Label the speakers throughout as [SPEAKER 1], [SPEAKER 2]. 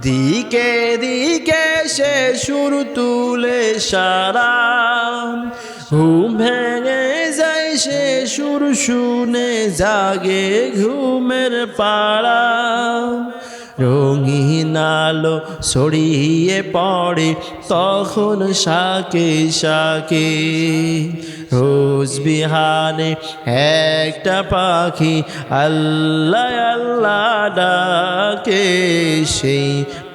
[SPEAKER 1] দিকে দিকে সে সুর তুলে সারা। ঘুম ভেঙে যায়, সে সুর শুনে জাগে ঘুমের পাড়া। রঙিন আলো ছড়িয়ে পড়ে, তখন সাকে শাকে রোজ বিহানে একটা পাখি আল্লাহ আল্লাহ ডাকে, সেই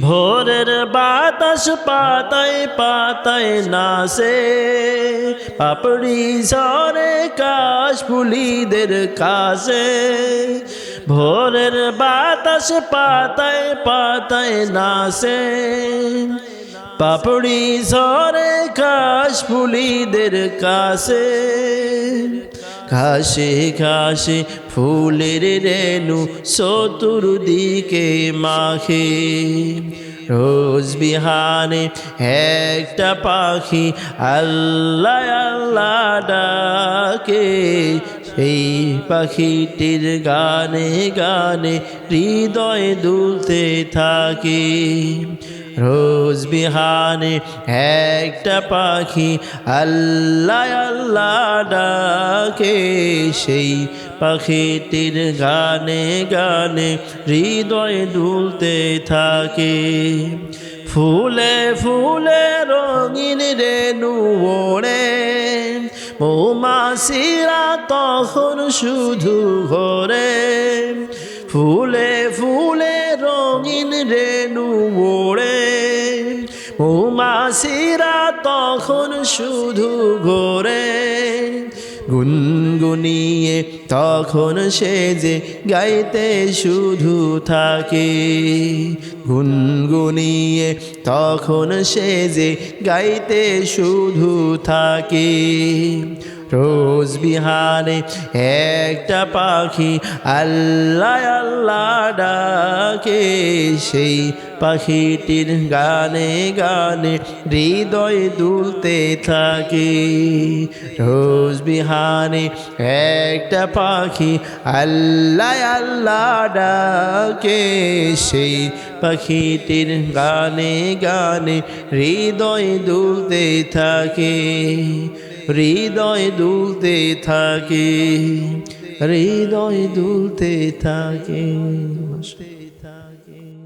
[SPEAKER 1] ভোরের বাতাস পাতায় পাতায় নাসে পাপড়ি ঝরে কাশ ফুলিদের কাছে। ভোরের বাতাস পাতায় পাতায় নাসে পাপড়ি ঝরে কাশ ফুলিদের কাছে। ঘাসে ঘাসে ফুলের রেণু চতুর্দিকে মাখে। রোজ বিহানে একটা পাখি আল্লাহ আল্লাহ ডাকে। সেই পাখিটির গানে গানে হৃদয় দুলতে থাকে। রোজ বিহানে একটা পাখি আল্লাহ আল্লাহ ডাকে। সেই পাখিটির গানে গানে হৃদয় দুলতে থাকে। ফুলে ফুলে রঙিন রেণু ওড়ে। মৌমাসিরা তখন শুধু ঘরে। ফুলে মৌমাসিরা তখন শুধু ঘোরে, গুনগুনিয়ে তখন সে যে গাইতে শুধু থাকে। গুনগুনিয়ে তখন সে যে গাইতে শুধু থাকে। রোজ বিহানে একটা পাখি আল্লাহ আল্লাহ ডাকে। সেই পাখিটির গানে গানে হৃদয় দুলতে থাকে। রোজ বিহানে একটা পাখি আল্লাহ আল্লাহ ডাকে। সেই পাখিটির গানে গানে হৃদয় দুলতে থাকে। হৃদয় দুলতে থাকে হৃদয় দুলতে থাকে।